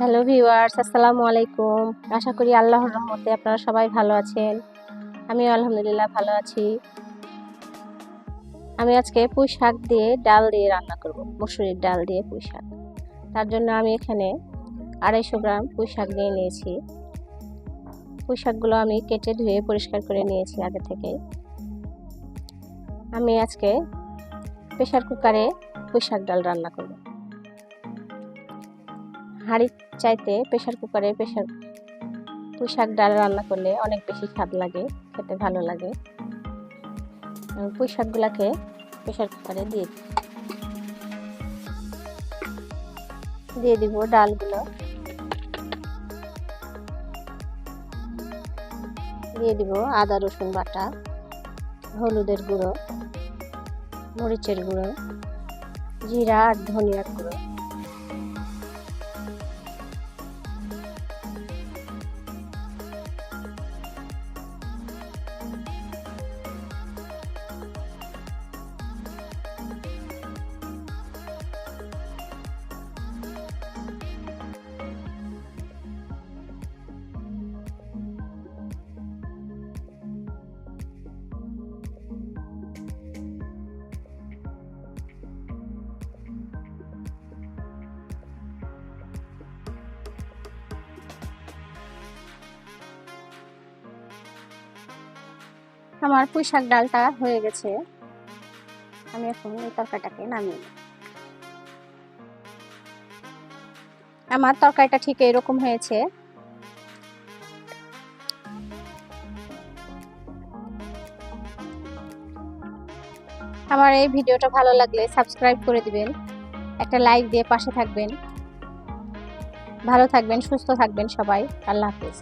Hello viewers আসসালামু আলাইকুম। আশা করি আল্লাহর রহমতে আপনারা সবাই ভালো আছেন। আমি আলহামদুলিল্লাহ ভালো আছি। আমি আজকে পুঁই শাক দিয়ে ডাল দিয়ে রান্না করব, মসুরির ডাল দিয়ে পুঁই শাক। তার জন্য আমি এখানে আড়াইশো গ্রাম পুঁই শাক নিয়ে নিয়েছি। পুঁই শাকগুলো আমি কেটে ধুয়ে পরিষ্কার করে নিয়েছি আগে থেকে। আমি আজকে প্রেশার কুকারে পুঁই শাক ডাল রান্না করব। হাঁড়ির চাইতে প্রেশার কুকারে প্রেশার পুঁই শাক ডাল রান্না করলে অনেক বেশি স্বাদ লাগে, খেতে ভালো লাগে। পুঁই শাকগুলোকে প্রেশার কুকারে দিয়ে দিয়ে দিব ডালগুলো। দিয়ে দিব আদা, রসুন বাটা, হলুদের গুঁড়ো, মরিচের গুঁড়ো, জিরা আর ধনিয়ার গুঁড়ো। আমার পুঁই শাক ডালটা হয়ে গেছে। আমি এখন এই তরকারিটাকে নামিয়ে নেব। আমার তরকারিটা ঠিক এরকম হয়েছে। আমার এই ভিডিওটা ভালো লাগলে সাবস্ক্রাইব করে দিবেন, একটা লাইক দিয়ে পাশে থাকবেন। ভালো থাকবেন, সুস্থ থাকবেন সবাই। আল্লাহ হাফিজ।